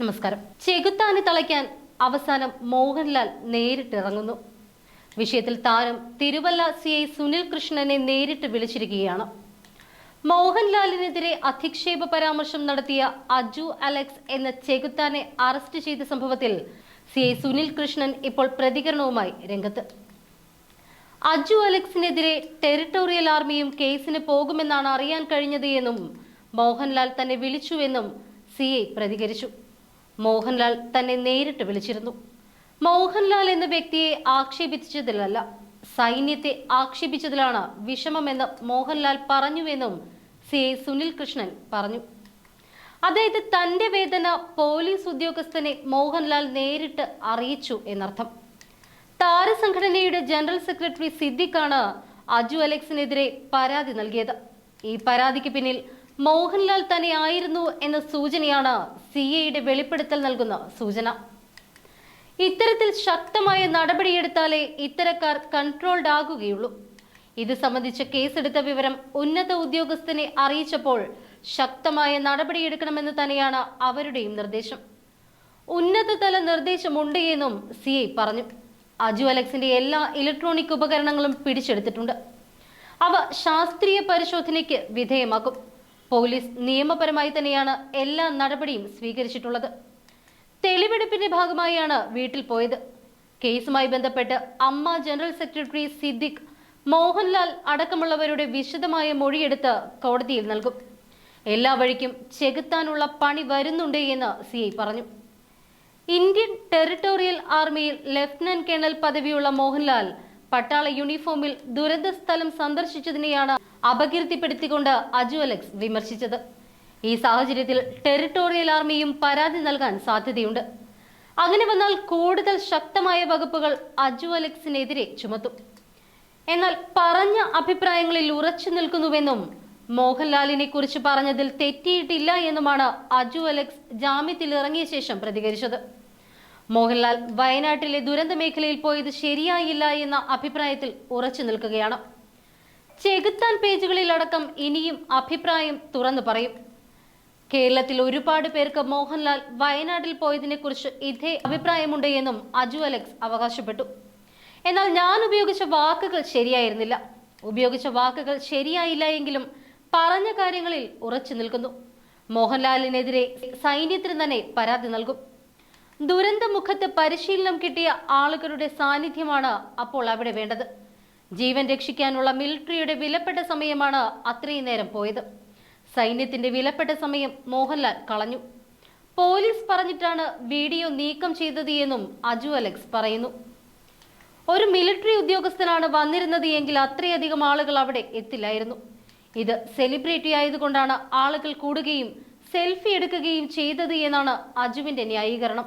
നമസ്കാരം. ചെകുത്താന് തളയ്ക്കാൻ അവസാനം മോഹൻലാൽ നേരിട്ടിറങ്ങുന്നു വിഷയത്തിൽ താരം തിരുവല്ല സി ഐ സുനിൽ കൃഷ്ണനെ നേരിട്ട് വിളിച്ചിരിക്കുകയാണ്. മോഹൻലാലിനെതിരെ അധിക്ഷേപ പരാമർശം നടത്തിയ അജു അലക്സ് എന്ന ചെകുത്താനെ അറസ്റ്റ് ചെയ്ത സംഭവത്തിൽ സി ഐ സുനിൽ കൃഷ്ണൻ ഇപ്പോൾ പ്രതികരണവുമായി രംഗത്ത്. അജു അലക്സിനെതിരെ ടെറിട്ടോറിയൽ ആർമിയും കേസിന് പോകുമെന്നാണ് അറിയാൻ കഴിഞ്ഞത് എന്നും മോഹൻലാൽ തന്നെ വിളിച്ചുവെന്നും സി ഐ പ്രതികരിച്ചു. മോഹൻലാൽ തന്നെ നേരിട്ട് വിളിച്ചിരുന്നു. മോഹൻലാൽ എന്ന വ്യക്തിയെ ആക്ഷേപിച്ചതിലല്ല സൈന്യത്തെ ആക്ഷേപിച്ചതിലാണ് വിഷമമെന്ന് മോഹൻലാൽ പറഞ്ഞുവെന്നും സി. സുനിൽ കൃഷ്ണൻ പറഞ്ഞു. അതായത് തന്റെ വേദന പോലീസ് ഉദ്യോഗസ്ഥനെ മോഹൻലാൽ നേരിട്ട് അറിയിച്ചു എന്നർത്ഥം. താരസംഘടനയുടെ ജനറൽ സെക്രട്ടറി സിദ്ദിഖാണ് അജു അലക്സിനെതിരെ പരാതി നൽകിയത്. ഈ പരാതിക്ക് പിന്നിൽ മോഹൻലാൽ തന്നെ ആയിരുന്നു എന്ന സൂചനയാണ് സി ഐയുടെ വെളിപ്പെടുത്തൽ നൽകുന്ന സൂചന. ഇത്തരത്തിൽ ശക്തമായ നടപടിയെടുത്താലേ ഇത്തരക്കാർ കൺട്രോൾഡ് ആകുകയുള്ളൂ. ഇത് സംബന്ധിച്ച് കേസെടുത്ത വിവരം ഉന്നത ഉദ്യോഗസ്ഥനെ അറിയിച്ചപ്പോൾ ശക്തമായ നടപടിയെടുക്കണമെന്ന് തന്നെയാണ് അവരുടെയും നിർദ്ദേശം. ഉന്നതതല നിർദ്ദേശമുണ്ട് എന്നും സി ഐ പറഞ്ഞു. അജു അലക്സിന്റെ എല്ലാ ഇലക്ട്രോണിക് ഉപകരണങ്ങളും പിടിച്ചെടുത്തിട്ടുണ്ട്. അവ ശാസ്ത്രീയ പരിശോധനയ്ക്ക് വിധേയമാക്കും. പോലീസ് നിയമപരമായി തന്നെയാണ് എല്ലാ നടപടിയും സ്വീകരിച്ചിട്ടുള്ളത്. തെളിവെടുപ്പിന്റെ ഭാഗമായാണ് വീട്ടിൽ പോയത്. കേസുമായി ബന്ധപ്പെട്ട് അമ്മ ജനറൽ സെക്രട്ടറി സിദ്ദിഖ് മോഹൻലാൽ അടക്കമുള്ളവരുടെ വിശദമായ മൊഴിയെടുത്ത് കോടതിയിൽ നൽകും. എല്ലാ വഴിക്കും ചെകുത്താനുള്ള പണി വരുന്നുണ്ട് എന്ന് സി ഐ പറഞ്ഞു. ഇന്ത്യൻ ടെറിട്ടോറിയൽ ആർമിയിൽ ലഫ്റ്റനന്റ് കേണൽ പദവിയുള്ള മോഹൻലാൽ പട്ടാള യൂണിഫോമിൽ ദുരന്ത സ്ഥലം സന്ദർശിച്ചതിനെയാണ് അപകീർത്തിപ്പെടുത്തിക്കൊണ്ട് അജു അലക്സ് വിമർശിച്ചത്. ഈ സാഹചര്യത്തിൽ ടെറിട്ടോറിയൽ ആർമിയും പരാതി നൽകാൻ സാധ്യതയുണ്ട്. അങ്ങനെ വന്നാൽ കൂടുതൽ ശക്തമായ വകുപ്പുകൾ അജു അലക്സിനെതിരെ ചുമത്തും. എന്നാൽ പറഞ്ഞ അഭിപ്രായങ്ങളിൽ ഉറച്ചു നിൽക്കുന്നുവെന്നും മോഹൻലാലിനെ കുറിച്ച് പറഞ്ഞതിൽ തെറ്റിയിട്ടില്ല എന്നുമാണ് അജു അലക്സ് ജാമ്യത്തിൽ ഇറങ്ങിയ ശേഷം പ്രതികരിച്ചത്. മോഹൻലാൽ വയനാട്ടിലെ ദുരന്ത മേഖലയിൽ പോയത് ശരിയായില്ല എന്ന അഭിപ്രായത്തിൽ ഉറച്ചു നിൽക്കുകയാണ്. ചെകുത്താൻ പേജുകളിലടക്കം ഇനിയും അഭിപ്രായം തുറന്നു പറയും. കേരളത്തിൽ ഒരുപാട് പേർക്ക് മോഹൻലാൽ വയനാട്ടിൽ പോയതിനെ കുറിച്ച് ഇതേ അഭിപ്രായമുണ്ട് എന്നും അജു അലക്സ് അവകാശപ്പെട്ടു. എന്നാൽ ഞാൻ ഉപയോഗിച്ച വാക്കുകൾ ശരിയായിരുന്നില്ല. ഉപയോഗിച്ച വാക്കുകൾ ശരിയായില്ല എങ്കിലും പറഞ്ഞ കാര്യങ്ങളിൽ ഉറച്ചു നിൽക്കുന്നു. മോഹൻലാലിനെതിരെ സൈന്യത്തിന് തന്നെ പരാതി നൽകും. ദുരന്തമുഖത്ത് പരിശീലനം കിട്ടിയ ആളുകളുടെ സാന്നിധ്യമാണ് അപ്പോൾ അവിടെ വേണ്ടത്. ജീവൻ രക്ഷിക്കാനുള്ള മിലിറ്ററിയുടെ വിലപ്പെട്ട സമയമാണ് അത്രയും നേരം പോയത്. സൈന്യത്തിന്റെ വിലപ്പെട്ട സമയം മോഹൻലാൽ കളഞ്ഞു. പോലീസ് പറഞ്ഞിട്ടാണ് വീഡിയോ നീക്കം ചെയ്തത് എന്നും അജു അലക്സ് പറയുന്നു. ഒരു മിലിറ്ററി ഉദ്യോഗസ്ഥനാണ് വന്നിരുന്നത് എങ്കിൽ അത്രയധികം ആളുകൾ അവിടെ എത്തില്ലായിരുന്നു. ഇത് സെലിബ്രിറ്റി ആയതുകൊണ്ടാണ് ആളുകൾ കൂടുകയും സെൽഫി എടുക്കുകയും ചെയ്തത് എന്നാണ് അജുവിന്റെ ന്യായീകരണം.